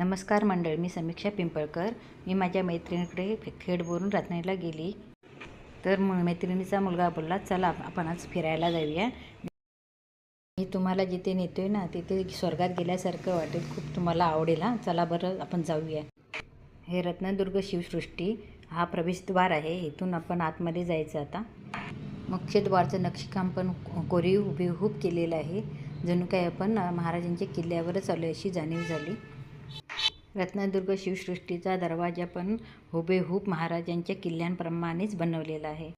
नमस्कार मंडळ मी समीक्षा पिंपळकर. मी माझ्या मैत्रिणीकडे खेडवरून रत्नागिरीला गेली. तर म- मैत्रिणीचा मुलगा बोलला चला आपण आज फिरायला जाऊया. मी तुम्हाला जिथे नेतोय ना तिथे स्वर्गात गेल्यासारखं वाटेल. खूप तुम्हाला आवडेल हां. चला बरं आपण जाऊया. हे रत्नदुर्ग शिवसृष्टी हा प्रवेशद्वार आहे. इथून आपण आतमध्ये जायचं आता. मुख्यद्वारचं नक्षीकाम पण कोरीव हुबेहूब केलेलं आहे. जणू काही आपण महाराजांच्या किल्ल्यावरच आलो अशी जाणीव झाली. रत्नदुर्ग शिवसृष्टीचा दरवाजा पण हुबेहूब महाराजांच्या किल्ल्यांप्रमाणेच बनवलेला आहे.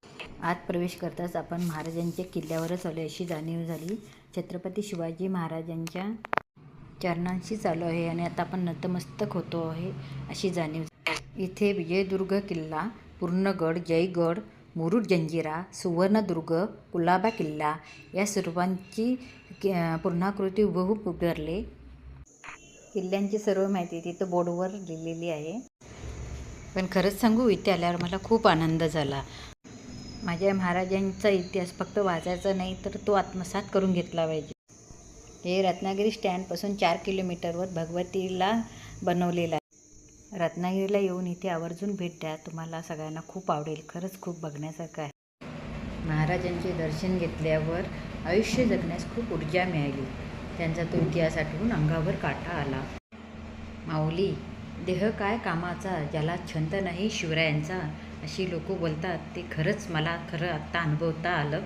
आत प्रवेश करताच आपण महाराजांच्या किल्ल्यावरच आलो अशी जाणीव झाली. छत्रपती शिवाजी महाराजांच्या चरणांशी चालू आहे आणि आता आपण नतमस्तक होतो आहे अशी जाणीव इथे विजयदुर्ग किल्ला पूर्णगड जयगड मुरुड जंजिरा सुवर्णदुर्ग कुलाबा किल्ला या सर्वांची कि- पूर्णाकृती हुबहूब उभारले. किल्ल्यांची सर्व माहिती तिथं बोर्डवर लिहिलेली आहे. पण खरंच सांगू इथे आल्यावर मला खूप आनंद झाला. माझ्या महाराजांचा इतिहास फक्त वाचायचा नाही तर तो आत्मसात करून घेतला पाहिजे. हे रत्नागिरी स्टँडपासून चार किलोमीटरवर भगवतीला बनवलेलं आहे. रत्नागिरीला येऊन इथे आवर्जून भेट द्या तुम्हाला सगळ्यांना खूप आवडेल. खरंच खूप बघण्यासारखं आहे. महाराजांचे दर्शन घेतल्यावर आयुष्य जगण्यास खूप ऊर्जा मिळाली. त्यांचा तो इतिहास आठवून अंगावर काटा आला. माऊली देह काय कामाचा ज्याला छंद नाही शिवरायांचा अशी लोक बोलतात ते खरंच मला खरं आत्ता अनुभवता आलं.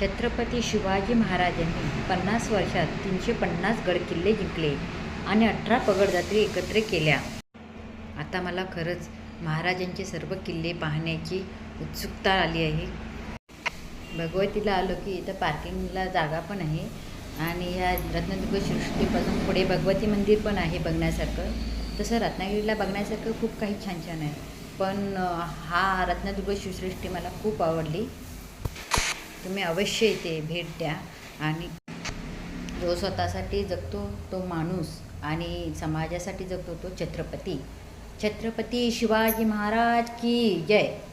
छत्रपती शिवाजी महाराजांनी पन्नास वर्षात तीनशे पन्नास गडकिल्ले जिंकले आणि अठरा पगडजात्री एकत्र केल्या. आता मला खरंच महाराजांचे सर्व किल्ले पाहण्याची उत्सुकता आली आहे. भगवतीला आलो की इथं पार्किंगला जागा पण आहे. आणि ह्या रत्नदुर्ग सृष्टीपासून पुढे भगवती मंदिर पण आहे बघण्यासारखं. तसं रत्नागिरीला बघण्यासारखं खूप काही छान छान आहे. पण हा रत्नदुर्ग शिवसृष्टी मला खूप आवडली. तुम्ही अवश्य इथे भेट द्या. आणि जो स्वतःसाठी जगतो तो माणूस आणि समाजासाठी जगतो तो छत्रपती. छत्रपती शिवाजी महाराज की जय.